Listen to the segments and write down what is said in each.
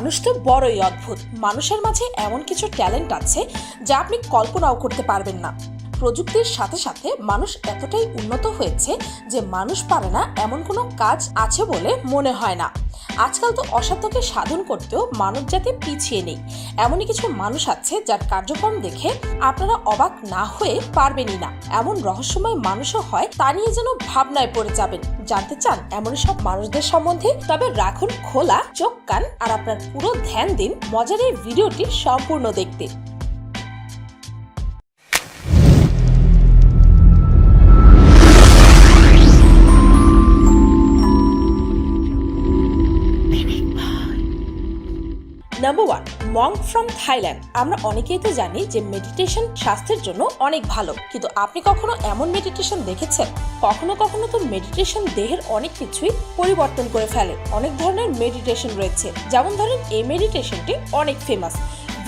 মানুষ তো বড়ই অদ্ভুত। মানুষের মাঝে এমন কিছু ট্যালেন্ট আছে যা আপনি কল্পনাও করতে পারবেন না। প্রযুক্তির সাথে সাথে মানুষ এতটাই উন্নত হয়েছে যে মানুষ পারে না এমন কোনো কাজ আছে বলে মনে হয় না। আজকাল তো অসাধ্যকে সাধন করতেও মানব জাতি পিছিয়ে নেই। এমনই কিছু মানুষ আছে যার কার্যক্রম দেখে আপনারা অবাক না হয়ে পারবেনই না। এমন রহস্যময় মানুষও হয়, তা নিয়ে যেন ভাবনায় পড়ে যাবেন। জানতে চান এমন সব মানুষদের সম্বন্ধে, তবে রাখুন খোলা চোখ কান আর আপনার পুরো ধ্যান দিন মজার এই ভিডিওটি সম্পূর্ণ দেখতে। Number one Mong from Thailand আমরা অনেকেই তো জানি যে মেডিটেশন স্বাস্থ্যের জন্য অনেক ভালো। কিন্তু আপনি কখনো এমন মেডিটেশন দেখেছেন? কখনো কখনো তো মেডিটেশন দেহের অনেক কিছুই পরিবর্তন করে ফেলে। অনেক ধরনের মেডিটেশন রয়েছে। যেমন ধরেন এই মেডিটেশনটি অনেক ফেমাস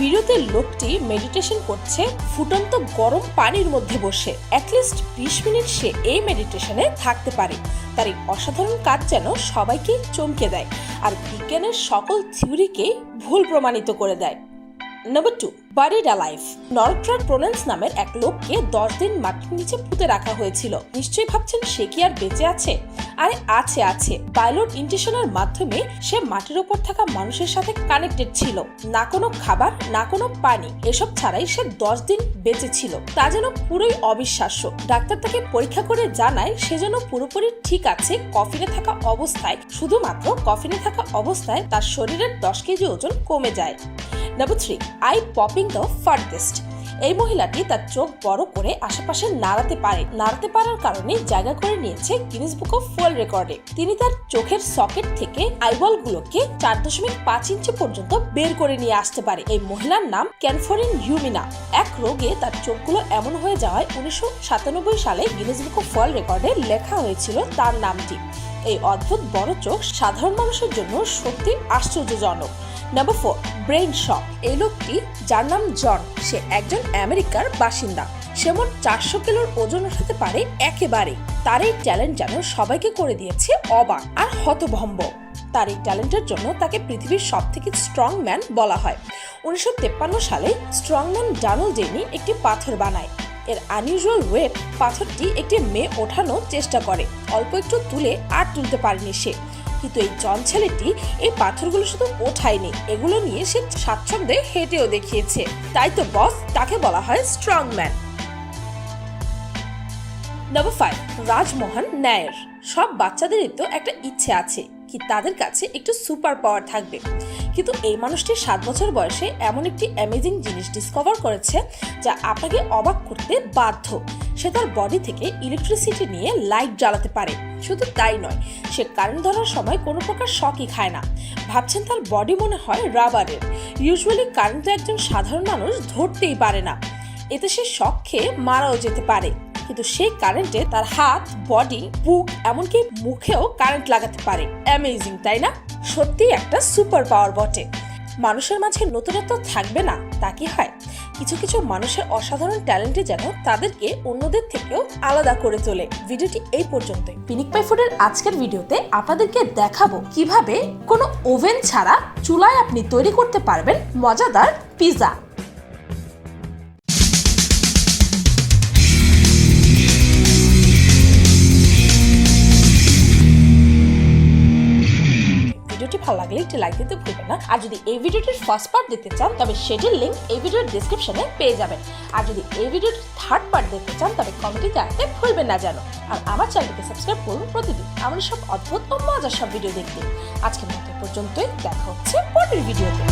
ভিডিওতে লোকটি মেডিটেশন করছে, ফুটন্ত গরম পানির মধ্যে বসে। অ্যাটলিস্ট বিশ মিনিট সে এই মেডিটেশনে থাকতে পারে। তার এই অসাধারণ কাজ যেন সবাইকে চমকে দেয় আর বিজ্ঞানের সকল থিওরিকে ভুল প্রমাণিত করে দেয়। নাম্বার টু বারিড অ্যালাইভ নরট্রার প্রোনেন্স নামের এক লোককে দশ দিন মাটির নিচে পুঁতে রাখা হয়েছিল। নিশ্চয়ই ভাবছেন সে কি আর বেঁচে আছে? আরে আছে আছে। পাইলট ইন্টেশনের মাধ্যমে সে মাটির ওপর থাকা মানুষের সাথে কানেক্টেড ছিল। না কোনো খাবার, না কোনো পানি, এসব ছাড়াই সে দশ দিন বেঁচে ছিল। তা যেন পুরোই অবিশ্বাস্য। ডাক্তার তাকে পরীক্ষা করে জানায় সে যেন পুরোপুরি ঠিক আছে, কফিনে থাকা অবস্থায়, শুধুমাত্র কফিনে থাকা অবস্থায় তার শরীরের দশ কেজি ওজন কমে যায়। Number three eye popping the farthest এই মহিলাটি তার চোখ বড় করে আশেপাশে নাড়াতে পারে। নাড়াতে পারার কারণে জায়গা করে নিয়েছে গিনিস বুক অফ ওয়ার্ল্ড রেকর্ডে তিনি তার চোখের সকেট থেকে আইবলগুলোকে চার দশমিক পাঁচ ইঞ্চি পর্যন্ত বের করে নিয়ে আসতে পারে। এই মহিলার নাম ক্যানফরিন ইউমিনা এক রোগে তার চোখগুলো এমন হয়ে যাওয়ায় উনিশশো সাতানব্বই সালে গিনিস বুক অফ ওয়ার্ল্ড রেকর্ডে লেখা হয়েছিল তার নামটি। এই অদ্ভুত বড় চোখ সাধারণ মানুষের জন্য সত্যি আশ্চর্যজনক। নাম্বার ফোর ব্রেইন শপ এই লোকটি, যার নাম জন, সে একজন আমেরিকার বাসিন্দা। সে চারশো কিলোর ওজন উঠাতে পারে একেবারে। তার এই ট্যালেন্ট যেন সবাইকে করে দিয়েছে অবাক আর হতভম্ব। তার এই ট্যালেন্টের জন্য তাকে পৃথিবীর সব থেকে স্ট্রং ম্যান বলা হয়। উনিশশো তেপ্পান্ন সালে স্ট্রং ম্যান ডানল ডেনি একটি পাথর বানায়। এর আনইউজুয়াল ওয়েট পাথরটি একটি মেয়ে ওঠানোর চেষ্টা করে। অল্প একটু তুলে আর তুলতে পারেনি সে। কিন্তু এই জন ছেলেটি এই পাথরগুলো শুধু ওঠায়নি, এগুলো নিয়ে সে স্বাচ্ছন্দ্যে হেঁটেও দেখিয়েছে। তাই তো বস, তাকে বলা হয় strong man number five, Rajmohan Nair. সব বাচ্চাদেরই তো একটা ইচ্ছে আছে কি তাদের কাছে একটু সুপার পাওয়ার থাকবে। কিন্তু এই মানুষটি সাত বছর বয়সে এমন একটি অ্যামেজিং জিনিস ডিসকভার করেছে যা আপনাকে অবাক করতে বাধ্য। সে তার বডি থেকে ইলেকট্রিসিটি নিয়ে লাইট জ্বালাতে পারে। শুধু তাই নয়, সে কারেন্ট ধরার সময় কোনো প্রকার শখই খায় না। ভাবছেন তার বডি মনে হয় রাবারের ইউজুয়ালি কারেন্ট একজন সাধারণ মানুষ ধরতেই পারে না। এতে সে শখ খেয়ে মারাও যেতে পারে। কিন্তু সেই কারেন্টে তার হাত বডি বুক এমনকি মুখেও কারেন্ট লাগাতে পারে। অ্যামেজিং তাই না? সত্যি একটা সুপার পাওয়ার বটে। মানুষের মাঝে নতুনত্ব থাকবে না, তা কি হয়? কিছু কিছু মানুষের অসাধারণ ট্যালেন্টে যেন তাদেরকে অন্যদের থেকেও আলাদা করে তোলে। ভিডিওটি এই পর্যন্তই। পিনিক পাই ফুডের আজকের ভিডিওতে আপনাদেরকে দেখাবো কীভাবে কোনো ওভেন ছাড়া চুলায় আপনি তৈরি করতে পারবেন মজাদার পিৎজা একটি লাইক দিতে ভুলবেন না। আর যদি এই ভিডিওটির ফার্স্ট পার্ট দেখতে চান, তবে সেটির লিঙ্ক এই ভিডিওর ডিসক্রিপশনে পেয়ে যাবেন। আর যদি এই ভিডিওর থার্ড পার্ট দেখতে চান, তবে কমেন্টে জানাতে ভুলবেন না জানো আর আমার চ্যানেলকে সাবস্ক্রাইব করুন প্রতিদিন। আমার সব অদ্ভুত ও মজার সব ভিডিও দেখতে। আজকের মতো পর্যন্তই। দেখা হচ্ছে পরের ভিডিওতে